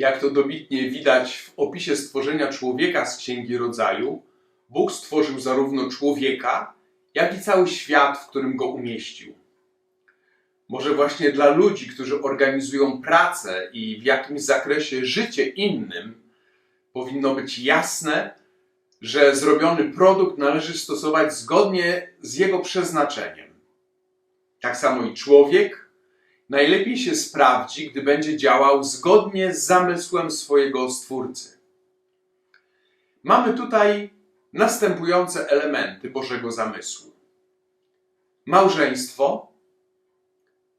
Jak to dobitnie widać w opisie stworzenia człowieka z Księgi Rodzaju, Bóg stworzył zarówno człowieka, jak i cały świat, w którym go umieścił. Może właśnie dla ludzi, którzy organizują pracę i w jakimś zakresie życie innym, powinno być jasne, że zrobiony produkt należy stosować zgodnie z jego przeznaczeniem. Tak samo i człowiek najlepiej się sprawdzi, gdy będzie działał zgodnie z zamysłem swojego Stwórcy. Mamy tutaj następujące elementy Bożego zamysłu: małżeństwo,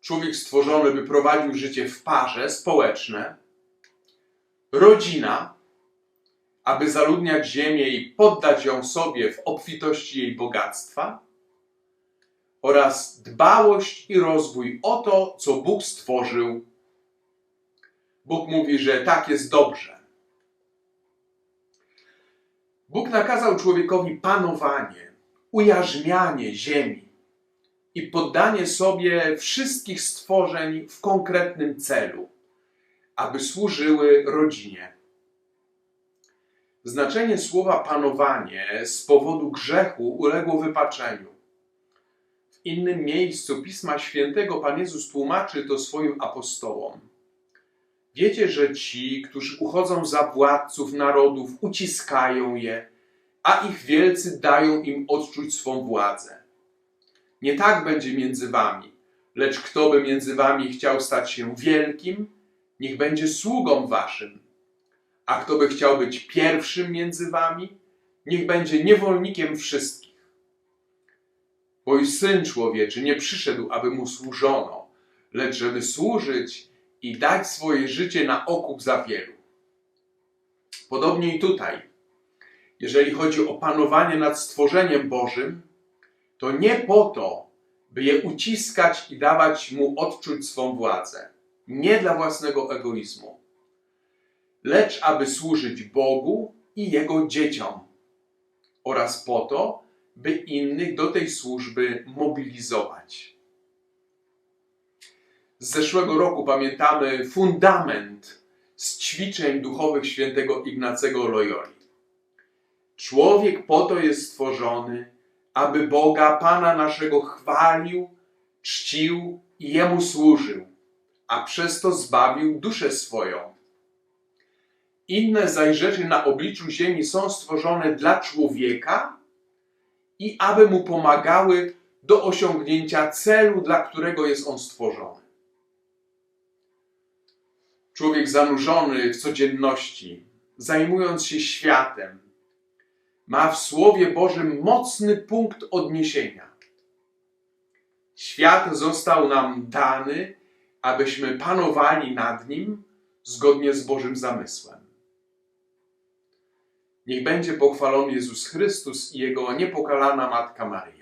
człowiek stworzony, by prowadził życie w parze społeczne, rodzina, aby zaludniać ziemię i poddać ją sobie w obfitości jej bogactwa, oraz dbałość i rozwój o to, co Bóg stworzył. Bóg mówi, że tak jest dobrze. Bóg nakazał człowiekowi panowanie, ujarzmianie ziemi i poddanie sobie wszystkich stworzeń w konkretnym celu, aby służyły rodzinie. Znaczenie słowa panowanie z powodu grzechu uległo wypaczeniu. Innym miejscu Pisma Świętego Pan Jezus tłumaczy to swoim apostołom. Wiecie, że ci, którzy uchodzą za władców narodów, uciskają je, a ich wielcy dają im odczuć swą władzę. Nie tak będzie między wami, lecz kto by między wami chciał stać się wielkim, niech będzie sługą waszym. A kto by chciał być pierwszym między wami, niech będzie niewolnikiem wszystkich. Bo i syn człowieczy nie przyszedł, aby mu służono, lecz żeby służyć i dać swoje życie na okup za wielu. Podobnie i tutaj, jeżeli chodzi o panowanie nad stworzeniem Bożym, to nie po to, by je uciskać i dawać mu odczuć swą władzę, nie dla własnego egoizmu, lecz aby służyć Bogu i Jego dzieciom oraz po to, by innych do tej służby mobilizować. Z zeszłego roku pamiętamy fundament z ćwiczeń duchowych świętego Ignacego Loyoli. Człowiek po to jest stworzony, aby Boga, Pana naszego chwalił, czcił i Jemu służył, a przez to zbawił duszę swoją. Inne zaś rzeczy na obliczu ziemi są stworzone dla człowieka i aby mu pomagały do osiągnięcia celu, dla którego jest on stworzony. Człowiek zanurzony w codzienności, zajmując się światem, ma w Słowie Bożym mocny punkt odniesienia. Świat został nam dany, abyśmy panowali nad nim zgodnie z Bożym zamysłem. Niech będzie pochwalony Jezus Chrystus i Jego niepokalana Matka Maryja.